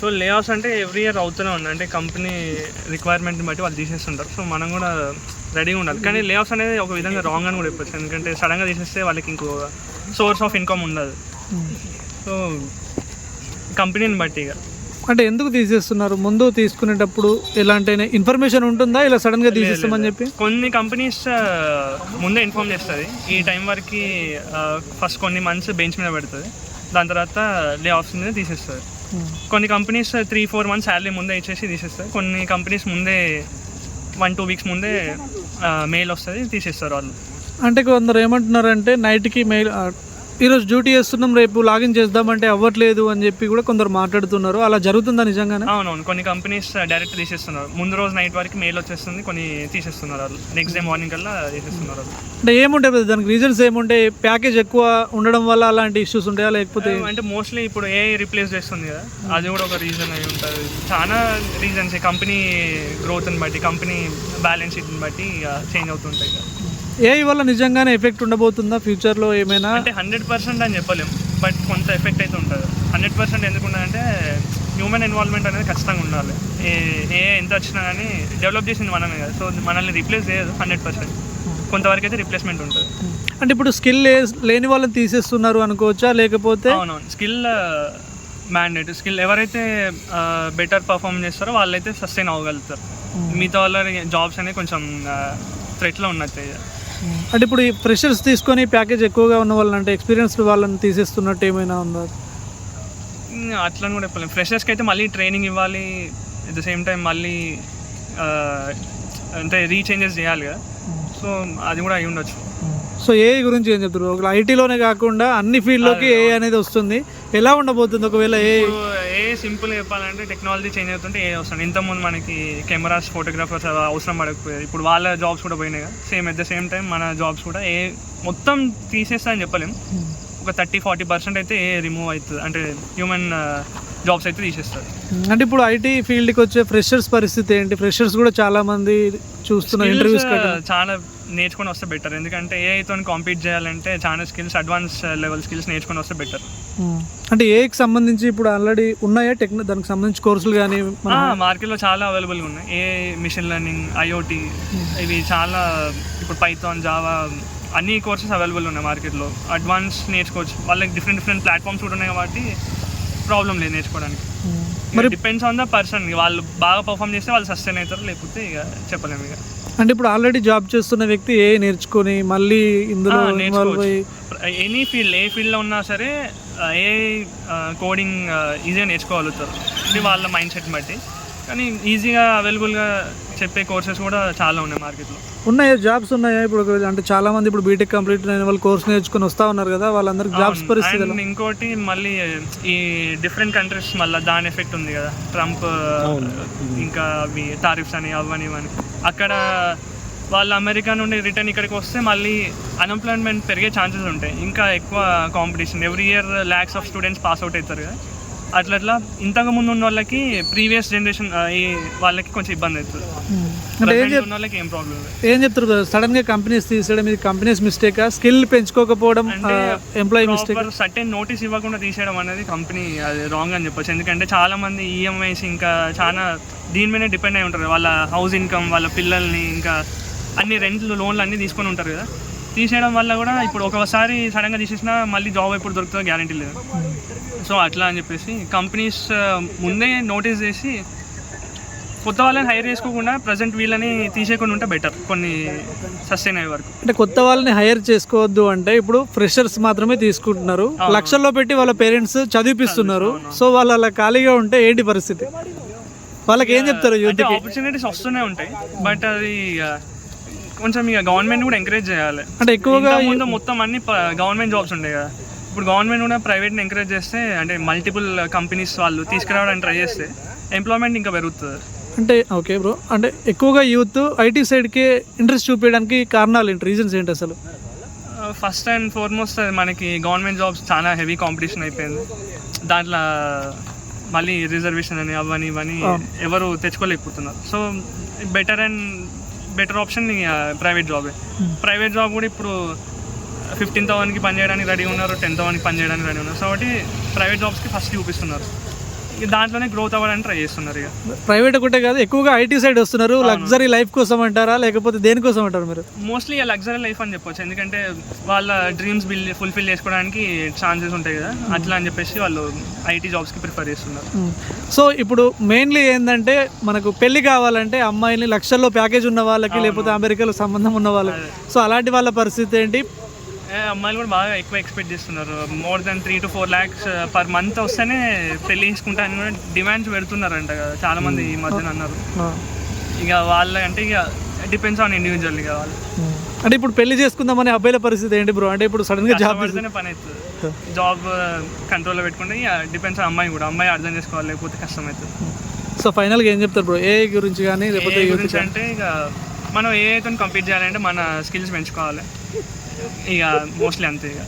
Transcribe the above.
So లే offs అంటే every year అవుతూనే ఉన్నాయి. అంటే కంపెనీ రిక్వైర్మెంట్ని బట్టి వాళ్ళు తీసేస్తుంటారు. సో మనం కూడా రెడీగా ఉండాలి. కానీ లే ఆఫ్స్ అనేది ఒక విధంగా రాంగ్ అని కూడా చెప్పచ్చు. ఎందుకంటే సడన్గా తీసేస్తే వాళ్ళకి ఇంకో సోర్స్ ఆఫ్ ఇన్కమ్ ఉండదు. సో కంపెనీని బట్టి ఇక. అంటే ఎందుకు తీసేస్తున్నారు? ముందు తీసుకునేటప్పుడు ఎలాంటి ఇన్ఫర్మేషన్ ఉంటుందా? ఇలా సడన్గా తీసేస్తామని చెప్పి? కొన్ని కంపెనీస్ ముందే ఇన్ఫామ్ చేస్తుంది. ఈ టైం వరకు ఫస్ట్ కొన్ని మంత్స్ బెంచ్ మీద పెడుతుంది. దాని తర్వాత లే ఆఫ్స్ మీద తీసేస్తుంది. కొన్ని companies three four months salary ముందే ఇచ్చేసి తీసేస్తారు. కొన్ని కంపెనీస్ ముందే వన్ టూ వీక్స్ ముందే మెయిల్ వస్తుంది తీసేస్తారు వాళ్ళు. అంటే కొందరు ఏమంటున్నారంటే నైట్కి మెయిల్ ఈరోజు డ్యూటీ చేస్తున్నాం రేపు లాగిన్ చేద్దామంటే అవ్వట్లేదు అని చెప్పి కూడా కొందరు మాట్లాడుతున్నారు. అలా జరుగుతుందా నిజంగానే? అవునవును. కొన్ని కంపెనీస్ డైరెక్ట్ తీసేస్తున్నారు. ముందు రోజు నైట్ వరకు మెయిల్ వచ్చేస్తుంది కొన్ని తీసేస్తున్నారు వాళ్ళు. నెక్స్ట్ డే మార్నింగ్ కల్లా తీసేస్తున్నారు వాళ్ళు. అంటే ఏముంటాయి brother? దానికి రీజన్స్ ఏముంటాయి? ప్యాకేజ్ ఎక్కువ ఉండడం వల్ల అలాంటి ఇష్యూస్ ఉంటాయా లేకపోతే? అంటే మోస్ట్లీ ఇప్పుడు ఏ రిప్లేస్ చేస్తుంది కదా. అది కూడా ఒక రీజన్ అయి ఉంటుంది. చాలా రీజన్స్ కంపెనీ గ్రోత్ని బట్టి కంపెనీ బ్యాలెన్స్ షీట్ని బట్టి చేంజ్ అవుతుంటాయి కదా. ఏఐ వల్ల నిజంగానే ఎఫెక్ట్ ఉండబోతుందా ఫ్యూచర్లో ఏమైనా? అంటే హండ్రెడ్ పర్సెంట్ అని చెప్పలేం బట్ కొంత ఎఫెక్ట్ అయితే ఉంటుంది. హండ్రెడ్ పర్సెంట్ ఎందుకు ఉండదంటే హ్యూమన్ ఇన్వాల్వ్మెంట్ అనేది ఖచ్చితంగా ఉండాలి. ఏ ఏ ఎంత వచ్చినా కానీ డెవలప్ చేసింది మనమే కదా సో మనల్ని రీప్లేస్ చేయదు హండ్రెడ్ పర్సెంట్ కొంతవరకు అయితే రిప్లేస్మెంట్ ఉంటుంది. అంటే ఇప్పుడు స్కిల్ లేని వాళ్ళని తీసేస్తున్నారు అనుకోవచ్చా? లేకపోతే అవునవును. స్కిల్ మ్యాండేట్ స్కిల్ ఎవరైతే బెటర్ పర్ఫామ్ చేస్తారో వాళ్ళైతే సస్టైన్ అవ్వగలుగుతారు. మిగతా వాళ్ళ జాబ్స్ అనేవి కొంచెం థ్రెట్లో ఉన్నట్టు. అంటే ఇప్పుడు ఈ ఫ్రెషర్స్ తీసుకొని ప్యాకేజ్ ఎక్కువగా ఉన్న వాళ్ళని అంటే ఎక్స్పీరియన్స్డ్ వాళ్ళని తీసేస్తున్నట్టు ఏమైనా ఉందా? అట్లా కూడా చెప్పలేం. ఫ్రెషర్స్కి అయితే మళ్ళీ ట్రైనింగ్ ఇవ్వాలి. ఎట్ ద సేమ్ టైం మళ్ళీ అంటే రీచేంజెస్ చేయాలి కదా. సో అది కూడా అయి ఉండొచ్చు. సో ఏఐ గురించి ఏం చెప్తారు ఒక ఐటీలోనే కాకుండా అన్ని ఫీల్డ్లోకి ఏఐ అనేది వస్తుంది. ఎలా ఉండబోతుంది? ఒకవేళ ఏ ఏ సింపుల్ చెప్పాలంటే టెక్నాలజీ చేంజ్ అవుతుంటే ఏ అవసరం ఇంతకుముందు మనకి కెమెరాస్ ఫోటోగ్రాఫర్స్ అవసరం పడకపోయేది. ఇప్పుడు వాళ్ళ జాబ్స్ కూడా పోయినాయి కదా. Same at the same time మన జాబ్స్ కూడా ఏ మొత్తం తీసేస్తా అని చెప్పలేం. ఒక థర్టీ ఫార్టీ పర్సెంట్ అయితే ఏ రిమూవ్ అవుతుంది. అంటే హ్యూమన్ జాబ్స్ అయితే తీసేస్తారు. అంటే ఇప్పుడు ఐటీ ఫీల్డ్కి వచ్చే ఫ్రెషర్స్ పరిస్థితి ఏంటి? ఫ్రెషర్స్ కూడా చాలా మంది చూస్తున్నారు ఇంటర్వ్యూస్ చాలా నేర్చుకొని వస్తే బెటర్ ఎందుకంటే ఏఐతో కాంపీట్ చేయాలంటే చాలా స్కిల్స్ అడ్వాన్స్ లెవెల్ స్కిల్స్ నేర్చుకొని వస్తే బెటర్ అంటే ఏఐకి సంబంధించి ఇప్పుడు ఆల్రెడీ ఉన్నాయా టెక్న దానికి సంబంధించి కోర్సులు కానీ మార్కెట్లో చాలా అవైలబుల్గా ఉన్నాయి. ఏ మిషన్ లెర్నింగ్ ఐఓటీ ఇవి చాలా ఇప్పుడు పైథాన్ జావా అన్ని కోర్సెస్ అవైలబుల్ ఉన్నాయి మార్కెట్లో అడ్వాన్స్ నేర్చుకోవచ్చు. వాళ్ళకి డిఫరెంట్ డిఫరెంట్ ప్లాట్ఫామ్స్ కూడా ఉన్నాయి కాబట్టి ప్రాబ్లం లేదు నేర్చుకోవడానికి. మరి డిపెండ్స్ ఆన్ ద పర్సన్ వాళ్ళు బాగా పర్ఫామ్ చేస్తే వాళ్ళు సస్టైన్ అవుతారు లేకపోతే ఇక చెప్పలేము ఇక. అంటే ఇప్పుడు ఆల్రెడీ జాబ్ చేస్తున్న వ్యక్తి ఏ నేర్చుకొని మళ్ళీ ఇందులో ఎనీ ఫీల్డ్ ఏ ఫీల్డ్లో ఉన్నా సరే ఏ కోడింగ్ ఈజీగా నేర్చుకోగలుగుతారు. ఇది వాళ్ళ మైండ్ సెట్ బట్టి. కానీ ఈజీగా అవైలబుల్గా చెప్పే కోర్సెస్ కూడా చాలా ఉన్నాయి మార్కెట్లో. ఉన్నాయా జాబ్స్ ఉన్నాయా. ఇప్పుడు అంటే చాలా మంది ఇప్పుడు బీటెక్ కంప్లీట్ అయిన వాళ్ళు కోర్స్ నేర్చుకొని వస్తా ఉన్నారు కదా వాళ్ళందరికి జాబ్స్ పరిస్థితి ఇంకోటి మళ్ళీ ఈ డిఫరెంట్ కంట్రీస్ మళ్ళీ దాని ఎఫెక్ట్ ఉంది కదా. ట్రంప్ ఇంకా అవి టారిఫ్స్ అని అవని ఇవని అక్కడ వాళ్ళు అమెరికా నుండి రిటర్న్ ఇక్కడికి వస్తే మళ్ళీ అన్ఎంప్లాయ్మెంట్ పెరిగే ఛాన్సెస్ ఉంటాయి. ఇంకా ఎక్కువ competition every year lakhs of students pass out అవుతారు కదా. అట్లా అట్లా ఇంతకు ముందు ఉన్న వాళ్ళకి ప్రీవియస్ జనరేషన్ వాళ్ళకి కొంచెం ఇబ్బంది అవుతుంది. ఉన్న వాళ్ళకి ఏం ప్రాబ్లం ఏం చెప్తారు సడన్గా కంపెనీస్ తీసేయడం ఇది కంపెనీస్ మిస్టేక్ స్కిల్ పెంచుకోకపోవడం ఎంప్లాయీ మిస్టేక్ సర్టెన్ నోటీస్ ఇవ్వకుండా తీసేయడం అనేది కంపెనీ అది రాంగ్ అని చెప్పొచ్చు. ఎందుకంటే చాలా మంది ఈఎంఐస్ ఇంకా చాలా దీని మీదనే డిపెండ్ అయి ఉంటారు. వాళ్ళ హౌస్ ఇన్కమ్ వాళ్ళ పిల్లల్ని ఇంకా అన్ని రెంట్లు లోన్లు అన్ని తీసుకొని ఉంటారు కదా. తీసేయడం వల్ల కూడా ఇప్పుడు ఒకసారి సడన్గా తీసేసినా మళ్ళీ జాబ్ ఎప్పుడు దొరుకుతుందో గ్యారంటీ లేదు. సో అట్లా అని చెప్పేసి కంపెనీస్ ముందే నోటీస్ చేసి కొత్త వాళ్ళని హైర్ చేసుకోకుండా ప్రజెంట్ వీళ్ళని తీసేయకుండా ఉంటే బెటర్ కొన్ని సస్టైన్ అయ్యే వరకు. అంటే కొత్త వాళ్ళని హైర్ చేసుకోవద్దు అంటే ఇప్పుడు ఫ్రెషర్స్ మాత్రమే తీసుకుంటున్నారు. లక్షల్లో పెట్టి వాళ్ళ పేరెంట్స్ చదివిపిస్తున్నారు. సో వాళ్ళు అలా ఖాళీగా ఉంటే ఏంటి పరిస్థితి? వాళ్ళకి ఏం చెప్తారు ఆపర్చునిటీస్ వస్తూనే ఉంటాయి. బట్ అది ఇక కొంచెం ఇక గవర్నమెంట్ కూడా ఎంకరేజ్ చేయాలి. అంటే ఎక్కువగా ముందు మొత్తం అన్ని గవర్నమెంట్ జాబ్స్ ఉంటాయి కదా. ఇప్పుడు గవర్నమెంట్ కూడా ప్రైవేట్ని ఎంకరేజ్ చేస్తే అంటే మల్టిపుల్ కంపెనీస్ వాళ్ళు తీసుకురావడానికి ట్రై చేస్తే ఎంప్లాయ్మెంట్ ఇంకా పెరుగుతుంది. అంటే ఓకే బ్రో అంటే ఎక్కువగా యూత్ ఐటీ సైడ్కి ఇంట్రెస్ట్ చూపించడానికి కారణాలు ఏంటి? రీజన్స్ ఏంటి అసలు? ఫస్ట్ అండ్ ఫార్మోస్ట్ మనకి గవర్నమెంట్ జాబ్స్ చాలా హెవీ కాంపిటీషన్ అయిపోయింది. దాంట్లో మళ్ళీ రిజర్వేషన్ అని అవని ఇవని ఎవరు తెచ్చుకోలేకపోతున్నారు. So better and better option private జాబే ప్రైవేట్ జాబ్ కూడా ఇప్పుడు ఫిఫ్టీన్ థౌసండ్కి పని చేయడానికి రెడీ ఉన్నారు టెన్ థౌసండ్కి పని చేయడానికి రెడీ ఉన్నారు. సో కాబట్టి ప్రైవేట్ జాబ్స్కి ఫస్ట్ చూపిస్తున్నారు. దాంట్లోనే గ్రోత్ అవ్వడానికి ట్రై చేస్తున్నారు ఇక. ప్రైవేట్ ఒకటే కాదు ఎక్కువగా ఐటీ సైడ్ వస్తున్నారు లగ్జరీ లైఫ్ కోసం అంటారా లేకపోతే దేనికోసం అంటారు మీరు? మోస్ట్లీ లగ్జరీ లైఫ్ అని చెప్పొచ్చు ఎందుకంటే వాళ్ళ డ్రీమ్స్ బిల్ ఫుల్ఫిల్ చేసుకోవడానికి ఛాన్సెస్ ఉంటాయి కదా అట్లా అని చెప్పేసి వాళ్ళు ఐటీ జాబ్స్కి ప్రిఫర్ చేస్తున్నారు. సో ఇప్పుడు మెయిన్లీ ఏంటంటే మనకు పెళ్ళి కావాలంటే అమ్మాయిని లక్షల్లో ప్యాకేజ్ ఉన్న వాళ్ళకి లేకపోతే అమెరికాలో సంబంధం ఉన్న వాళ్ళకి. సో అలాంటి వాళ్ళ పరిస్థితి ఏంటి? అమ్మాయిలు కూడా బాగా ఎక్కువ ఎక్స్పెక్ట్ చేస్తున్నారు. More then three to four lakhs per month వస్తేనే పెళ్ళి చేసుకుంటా అని కూడా డిమాండ్స్ పెడుతున్నారంట కదా. చాలా మంది ఈ మధ్యన అన్నారు. ఇక వాళ్ళ అంటే ఇక డిపెండ్స్ ఆన్ ఇండివిజువల్ ఇక వాళ్ళు. అంటే ఇప్పుడు పెళ్ళి చేసుకుందామనే అబ్బాయిల పరిస్థితి ఏంటి బ్రో? అంటే ఇప్పుడు సడన్గా జాబ్ కష్టపడితేనే పని అవుతుంది. జాబ్ కంట్రోల్లో పెట్టుకుంటే ఇక డిపెండ్స్ ఆన్ అమ్మాయి కూడా. అమ్మాయి అర్థం చేసుకోవాలి లేకపోతే కష్టం అవుతుంది. సో ఫైనల్గా ఏం చెప్తారు బ్రో? ఏ గురించి కానీ లేకపోతే గురించి అంటే ఇక మనం ఏ కంప్లీట్ చేయాలంటే మన స్కిల్స్ పెంచుకోవాలి. ఇక మోస్ట్లీ అంతే ఇక